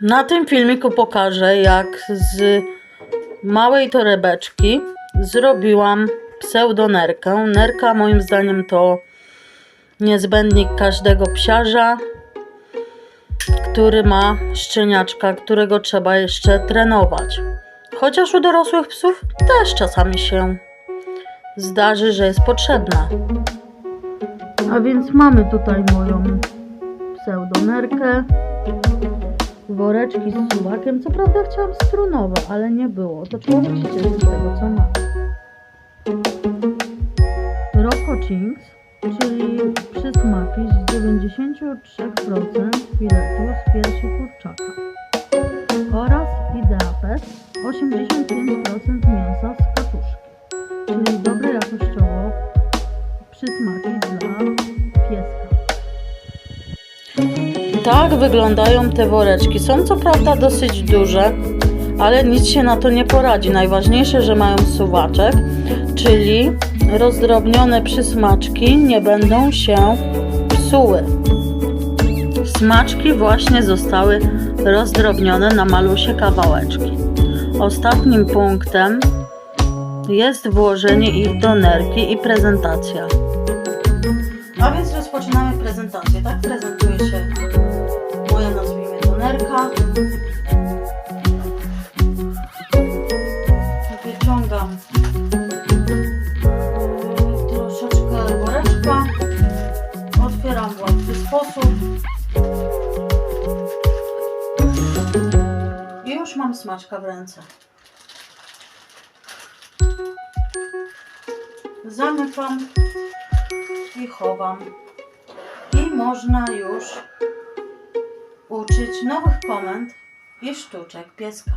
Na tym filmiku pokażę, jak z małej torebeczki zrobiłam pseudonerkę. Nerka moim zdaniem to niezbędnik każdego psiarza, który ma szczeniaczka, którego trzeba jeszcze trenować. Chociaż u dorosłych psów też czasami się zdarzy, że jest potrzebna. A więc mamy tutaj moją pseudonerkę, woreczki z suwakiem. Co prawda chciałam strunowe, ale nie było. To cieszy z tego, co ma. Rocco Chinks, czyli przysmaki z 93% filetu z piersi kurczaka oraz Ideapet 85% mięsa z kaczuszki, czyli dobre jakościowo przysmaki dla Tak wyglądają te woreczki. Są co prawda dosyć duże, ale nic się na to nie poradzi. Najważniejsze, że mają suwaczek, czyli rozdrobnione przysmaczki nie będą się psuły. Smaczki właśnie zostały rozdrobnione na malusie kawałeczki. Ostatnim punktem jest włożenie ich do nerki i prezentacja. Nerka. Wyciągam troszeczkę woreczka. Otwieram w łatwy sposób. I już mam smaczka w ręce. Zamykam i chowam. I można już uczyć nowych komend i sztuczek pieska.